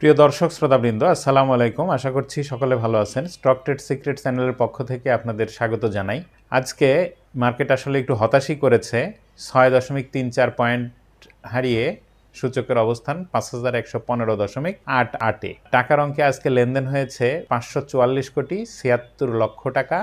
প্রিয় দর্শক, শ্রোতাবৃন্দ, আসসালামু আলাইকুম। আশা করছি সকলে ভালো আছেন। স্টক ট্রেড সিক্রেট চ্যানেলের পক্ষ থেকে আপনাদের স্বাগত জানাই। আজকে মার্কেট আসলে একটু হতাশই করেছে। ছয় দশমিক তিন চার পয়েন্ট হারিয়ে সূচকের অবস্থান পাঁচ হাজার একশো পনেরো দশমিক আট আটে টাকার অঙ্কে আজকে লেনদেন হয়েছে পাঁচশো চুয়াল্লিশ কোটি ছিয়াত্তর লক্ষ টাকা।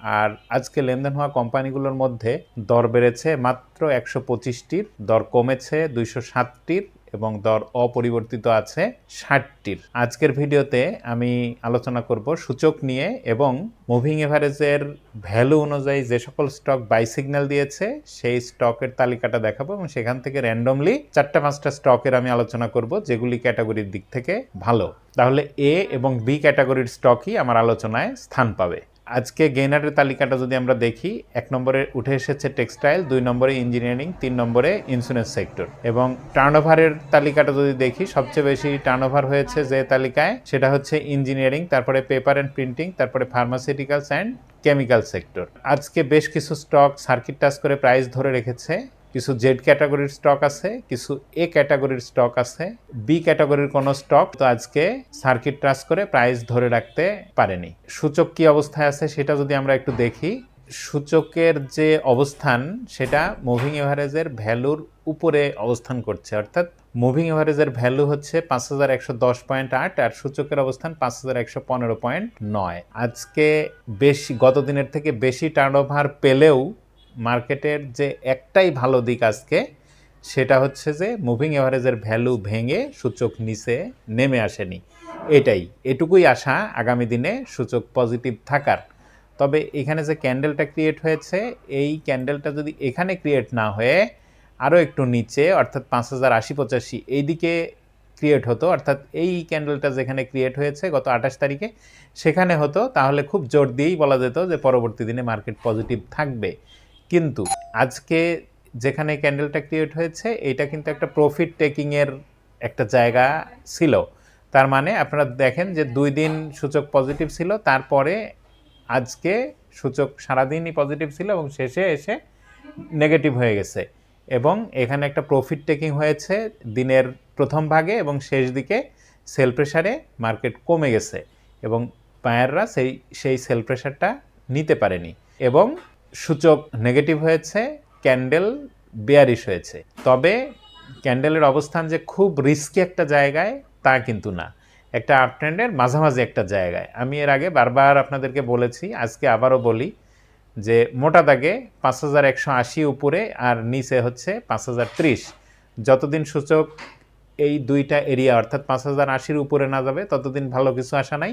আর আজকে লেনদেন হওয়া কোম্পানিগুলোর মধ্যে দর বেড়েছে মাত্র একশো পঁচিশটির দর কমেছে দুইশো সাতটির এবং দর অপরিবর্তিত আছে ষাটটির। আজকের ভিডিওতে আমি আলোচনা করব সূচক নিয়ে এবং মুভিং এভারেজের ভ্যালু অনুযায়ী যে সকল স্টক বাই সিগন্যাল দিয়েছে, সেই স্টকের তালিকাটা দেখাবো এবং সেখান থেকে র্যান্ডমলি চারটা, পাঁচটা স্টকের আমি আলোচনা করব যেগুলি ক্যাটাগরির দিক থেকে ভালো। তাহলে এ এবং বি ক্যাটাগরির স্টকই আমার আলোচনায় স্থান পাবে। আজকে গেইনারের তালিকাটা যদি আমরা দেখি, এক নম্বরে উঠে এসেছে টেক্সটাইল, দুই নম্বরে ইঞ্জিনিয়ারিং, তিন নম্বরে ইন্স্যুরেন্স সেক্টর। এবং টার্নওভারের তালিকাটা যদি দেখি, সবচেয়ে বেশি টার্নওভার হয়েছে যে তালিকায়, সেটা হচ্ছে ইঞ্জিনিয়ারিং, তারপরে পেপার অ্যান্ড প্রিন্টিং, তারপরে ফার্মাসিউটিক্যালস অ্যান্ড কেমিক্যাল সেক্টর। আজকে বেশ কিছু স্টক সার্কিট টাচ করে প্রাইস ধরে রেখেছে। কিছু জেড ক্যাটাগরির স্টক আছে, কিছু এ ক্যাটাগরির স্টক আছে, বি ক্যাটাগরির কোনো স্টক তো আজকে সার্কিট ট্রাস করে প্রাইস ধরে রাখতে পারেনি। সূচক কি অবস্থায় আছে সেটা যদি আমরা একটু দেখি, সূচকের যে অবস্থান সেটা মুভিং এভারেজের ভ্যালুর উপরে অবস্থান করছে। অর্থাৎ মুভিং এভারেজের ভ্যালু হচ্ছে পাঁচ হাজার একশো দশ পয়েন্ট আট আর সূচকের অবস্থান পাঁচ হাজার একশো পনেরো পয়েন্ট নয়। আজকে বেশি, গত দিনের থেকে বেশি টার্নওভার পেলেও মার্কেটের যে একটাই ভালো দিক আজকে, সেটা হচ্ছে যে মুভিং এভারেজের ভ্যালু ভেঙে সূচক নিচে নেমে আসেনি। এটাই, এটুকুই আশা আগামী দিনে সূচক পজিটিভ থাকার। তবে এখানে যে ক্যান্ডেলটা ক্রিয়েট হয়েছে, এই ক্যান্ডেলটা যদি এখানে ক্রিয়েট না হয়ে আরও একটু নিচে, অর্থাৎ পাঁচ হাজার আশি পঁচাশি এই দিকে ক্রিয়েট হতো, অর্থাৎ এই ক্যান্ডেলটা যেখানে ক্রিয়েট হয়েছে গত আঠাশ তারিখে, সেখানে হতো, তাহলে খুব জোর দিয়েই বলা যেত যে পরবর্তী দিনে মার্কেট পজিটিভ থাকবে। কিন্তু আজকে যেখানে ক্যান্ডেলটা ক্রিয়েট হয়েছে, এটা কিন্তু একটা প্রফিট টেকিংয়ের একটা জায়গা ছিল। তার মানে আপনারা দেখেন যে দুই দিন সূচক পজিটিভ ছিল, তারপরে আজকে সূচক সারাদিনই পজিটিভ ছিল এবং শেষে এসে নেগেটিভ হয়ে গেছে। এবং এখানে একটা প্রফিট টেকিং হয়েছে দিনের প্রথম ভাগে এবং শেষ দিকে সেল প্রেশারে মার্কেট কমে গেছে এবং বায়াররা সেই সেই সেল প্রেশারটা নিতে পারেনি। এবং সূচক নেগেটিভ হয়েছে ক্যান্ডেল বেয়ারিশ হয়েছে। তবে ক্যান্ডেলের অবস্থান যে খুব রিস্কি একটা জায়গায়, তা কিন্তু না। একটা আপ ট্রেন্ডের মাঝামাঝি একটা জায়গায়। আমি এর আগে বারবার আপনাদেরকে বলেছি, আজকে আবারও বলি যে মোটা দাগে পাঁচ হাজার একশো আশি উপরে আর নিচে হচ্ছে পাঁচ হাজার ত্রিশ। যতদিন সূচক এই দুইটা এরিয়া অর্থাৎ পাঁচ হাজার আশির উপরে না যাবে, ততদিন ভালো কিছু আশা নাই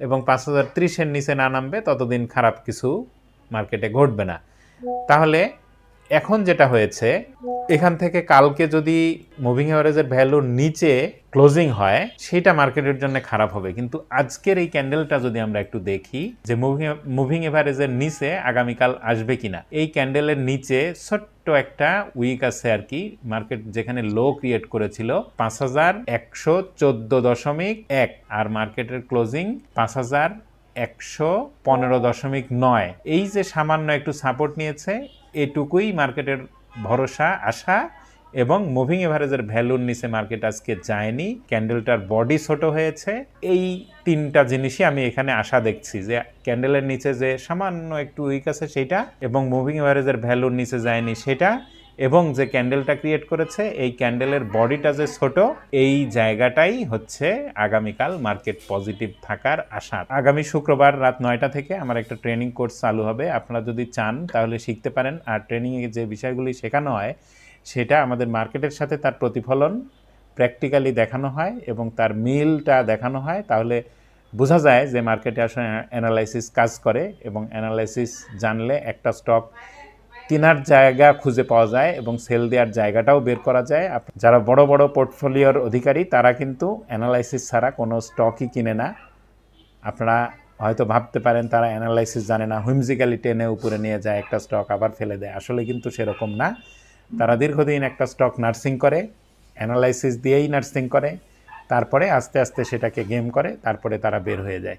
এবং পাঁচ হাজার ত্রিশের নিচে না নামবে, ততদিন খারাপ কিছু মার্কেটে ঘটবে না। তাহলে এখন যেটা হয়েছে, এখান থেকে কালকে যদি মুভিং এভারেজের ভ্যালুর নিচে ক্লোজিং হয়, সেটা মার্কেটের জন্য খারাপ হবে। কিন্তু আজকের এই ক্যান্ডেলটা যদি আমরা একটু দেখি, যে মুভিং মুভিং এভারেজের নিচে আগামীকাল আসবে কিনা, এই ক্যান্ডেলের নিচে ছোট্ট একটা উইক আছে আর কি মার্কেট যেখানে লো ক্রিয়েট করেছিল পাঁচ হাজার একশো চোদ্দ দশমিক এক, আর মার্কেটের ক্লোজিং পাঁচ হাজার একশো পনেরো দশমিক নয়। এই যে সামান্য একটু সাপোর্ট নিয়েছে, এটুকুই মার্কেটের ভরসা, আশা এবং মুভিং এভারেজের ভ্যালুর নিচে মার্কেট আজকে যায়নি। ক্যান্ডেলটার বডি ছোট হয়েছে। এই তিনটা জিনিসই আমি এখানে আশা দেখছি যে ক্যান্ডেলের নিচে যে সামান্য একটু উইক আছে সেটা এবং মুভিং এভারেজের ভ্যালুর নিচে যায়নি সেটা এবং যে ক্যান্ডেলটা ক্রিয়েট করেছে, এই ক্যান্ডেলের বডিটা যে ছোট, এই জায়গাটাই হচ্ছে আগামীকাল মার্কেট পজিটিভ থাকার আশা। আগামী শুক্রবার রাত নয়টা থেকে আমার একটা ট্রেনিং কোর্স চালু হবে। আপনারা যদি চান, তাহলে শিখতে পারেন। আর ট্রেনিংয়ে যে বিষয়গুলি শেখানো হয়, সেটা আমাদের মার্কেটের সাথে তার প্রতিফলন প্র্যাকটিক্যালি দেখানো হয় এবং তার মিলটা দেখানো হয়। তাহলে বোঝা যায় যে মার্কেটে আসলে অ্যানালাইসিস কাজ করে এবং অ্যানালাইসিস জানলে একটা স্টক কেনার জায়গা খুঁজে পাওয়া যায় এবং সেল দেওয়ার জায়গাটাও বের করা যায়। যারা বড় বড় পোর্টফোলিওর অধিকারী, তারা কিন্তু অ্যানালাইসিস ছাড়া কোনো স্টকই কিনে না। আপনারা হয়তো ভাবতে পারেন, তারা অ্যানালাইসিস জানে না, হুইমজিক্যালি টেনে উপরে নিয়ে যায় একটা স্টক, আবার ফেলে দেয়। আসলে কিন্তু সেরকম না। তারা দীর্ঘদিন একটা স্টক নার্সিং করে, অ্যানালাইসিস দিয়েই নার্সিং করে, তারপরে আস্তে আস্তে সেটাকে গেম করে, তারপরে তারা বের হয়ে যায়।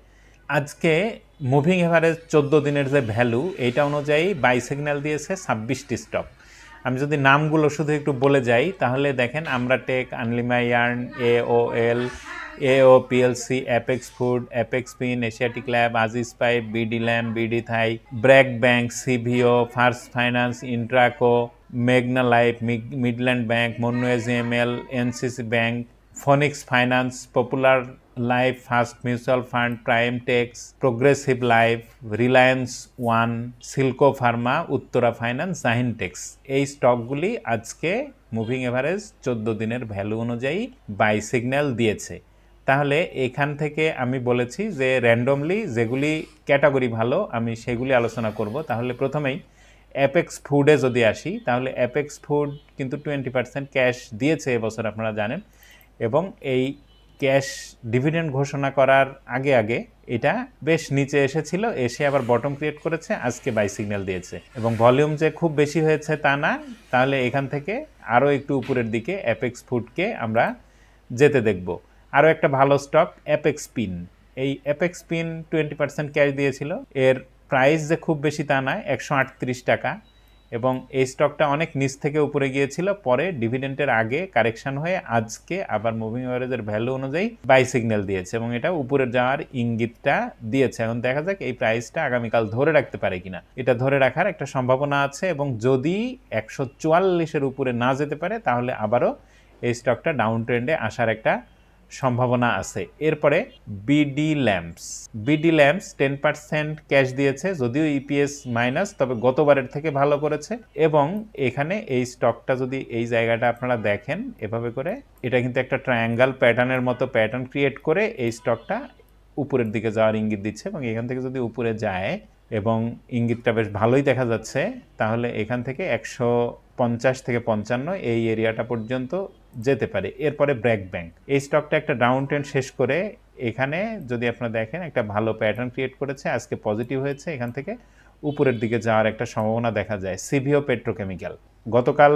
আজকে মুভিং এভারেজ চোদ্দ দিনের যে ভ্যালু এইটা অনুযায়ী বাই সিগন্যাল দিয়েছে ছাব্বিশটি স্টক আমি যদি নামগুলো শুধু একটু বলে যাই, তাহলে দেখেন Aamra tech Anlima yarn A O এল এ এও PLC Apex Food Apex pin Asiatic Lab Aziz Pipe BD Lamp BD Thai BRAC Bank CVO First Finance Intraco মেঘনা life Midland Bank মন্নুয়েজ ML NCC Bank Phoenix Finance Popular Life First Mutual Fund Prime Tex Progressive Life Reliance One Silco Pharma Uttara Finance Zahin Tex এই স্টকগুলি আজকে moving average চোদ্দ দিনের value অনুযায়ী buy signal দিয়েছে। তাহলে এখান থেকে আমি বলেছি যে র্যান্ডমলি যেগুলি ক্যাটাগরি ভালো, আমি সেগুলি আলোচনা করব। তাহলে প্রথমেই অ্যাপেক্স ফুডে যদি আসি, তাহলে অ্যাপেক্স ফুড কিন্তু টোয়েন্টি পার্সেন্ট ক্যাশ দিয়েছে এবছর, আপনারা জানেন। এবং এই ক্যাশ ডিভিডেন্ড ঘোষণা করার আগে আগে এটা বেশ নিচে এসেছিল, এসে আবার বটম ক্রিয়েট করেছে, আজকে বাই সিগন্যাল দিয়েছে। এবং ভলিউম যে খুব বেশি হয়েছে তা না, তাহলে এখান থেকে আরও একটু উপরের দিকে অ্যাপেক্স ফুডকে আমরা যেতে দেখব। আরও একটা ভালো স্টক অ্যাপেক্স পিন এই Apex pin twenty percent cash দিয়েছিল। এর প্রাইস যে খুব বেশি তা নয় একশো টাকা। এবং এই স্টকটা অনেক নিচ থেকে উপরে গিয়েছিল। পরে ডিভিডেন্টের আগে কারেকশন হয়ে আজকে আবার মুভিং এভারেজের ভ্যালু অনুযায়ী বাই সিগন্যাল দিয়েছে এবং এটা উপরে যাওয়ার ইঙ্গিতটা দিয়েছে। এখন দেখা যাক এই প্রাইসটা আগামীকাল ধরে রাখতে পারে কিনা। এটা ধরে রাখার একটা সম্ভাবনা আছে এবং যদি একশো চুয়াল্লিশের উপরে না যেতে পারে, তাহলে আবারও এই স্টকটা ডাউন ট্রেন্ডে আসার একটা সম্ভাবনা আছে। এরপরে BD lamps BD lamps ten percent cash দিয়েছে, যদিও ইপিএস মাইনাস তবে গতবারের থেকে ভালো করেছে। এবং এখানে এই স্টকটা যদি এই জায়গাটা আপনারা দেখেন, এভাবে করে এটা কিন্তু একটা ট্রায়াঙ্গাল প্যাটার্নের মতো প্যাটার্ন ক্রিয়েট করে এই স্টকটা উপরের দিকে যাওয়ার ইঙ্গিত দিচ্ছে এবং এখান থেকে যদি উপরে যায় এবং ইঙ্গিতটা বেশ ভালোই দেখা যাচ্ছে, তাহলে এখান থেকে একশো পঞ্চাশ থেকে পঞ্চান্ন এই এরিয়াটা পর্যন্ত যেতে পারে। এরপরে ব্র্যাক ব্যাংক। এই স্টকটা একটা ডাউন ট্রেন্ড শেষ করে এখানে যদি আপনারা দেখেন একটা ভালো প্যাটার্ন ক্রিয়েট করেছে, আজকে পজিটিভ হয়েছে, এখান থেকে উপরের দিকে যাওয়ার একটা সম্ভাবনা দেখা যায়। সিভিও পেট্রোকেমিক্যাল গতকাল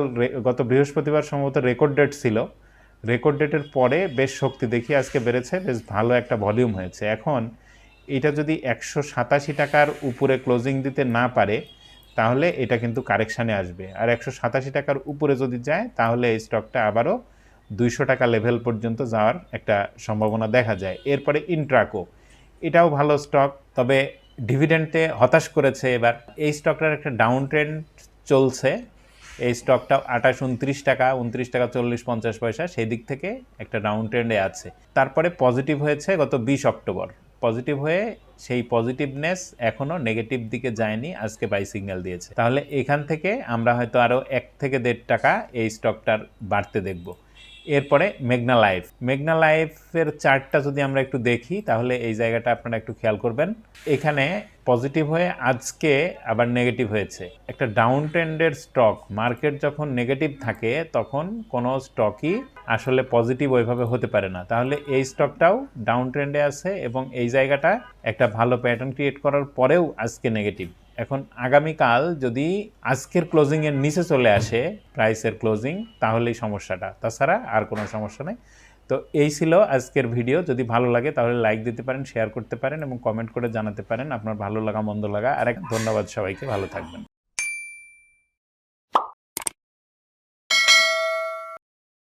গত বৃহস্পতিবার সম্ভবত রেকর্ড ডেট ছিল। রেকর্ড ডেটের পরে বেশ শক্তি দেখি আজকে বেড়েছে, বেশ ভালো একটা ভলিউম হয়েছে। এখন এটা যদি একশো সাতাশি টাকার উপরে ক্লোজিং দিতে না পারে তাহলে এটা কিন্তু কারেকশানে আসবে। আর একশো সাতাশি টাকার উপরে যদি যায়, তাহলে এই স্টকটা আবারও দুইশো টাকা লেভেল পর্যন্ত যাওয়ার একটা সম্ভাবনা দেখা যায়। এরপরে ইন্ট্রাকো এটাও ভালো স্টক, তবে ডিভিডেন্টে হতাশ করেছে এবার। এই স্টকটার একটা ডাউন ট্রেন্ড চলছে। এই স্টকটা আঠাশ উনত্রিশ টাকা উনত্রিশ টাকা চল্লিশ, পঞ্চাশ পয়সা সেই দিক থেকে একটা ডাউন ট্রেন্ডে আছে। তারপরে পজিটিভ হয়েছে গত বিশ অক্টোবর। পজিটিভ হয়ে সেই পজিটিভনেস এখনও নেগেটিভ দিকে যায়নি, আজকে বাই সিগন্যাল দিয়েছে। তাহলে এখান থেকে আমরা হয়তো আরও এক থেকে দেড় টাকা এই স্টকটার বাড়তে দেখব। এরপরে মেঘনা লাইফ। মেঘনা লাইফের চার্টটা যদি আমরা একটু দেখি, তাহলে এই জায়গাটা আপনারা একটু খেয়াল করবেন। এখানে পজিটিভ হয়ে আজকে আবার নেগেটিভ হয়েছে। একটা ডাউন ট্রেন্ডের স্টক, মার্কেট যখন নেগেটিভ থাকে, তখন কোনো স্টকই আসলে পজিটিভ ওইভাবে হতে পারে না। তাহলে এই স্টকটাও ডাউন ট্রেন্ডে আছে এবং এই জায়গাটা একটা ভালো প্যাটার্ন ক্রিয়েট করার পরেও আজকে নেগেটিভ। এখন আগামীকাল যদি আজকের ক্লোজিংয়ের নিচে চলে আসে প্রাইসের ক্লোজিং তাহলেই সমস্যাটা। তাছাড়া আর কোনো সমস্যা নেই। তো এই ছিল আজকের ভিডিও যদি ভালো লাগে তাহলে লাইক দিতে পারেন শেয়ার করতে পারেন এবং কমেন্ট করে জানাতে পারেন। আপনার ভালো লাগা, মন্দ লাগা। আর এক ধন্যবাদ সবাইকে। ভালো থাকবেন।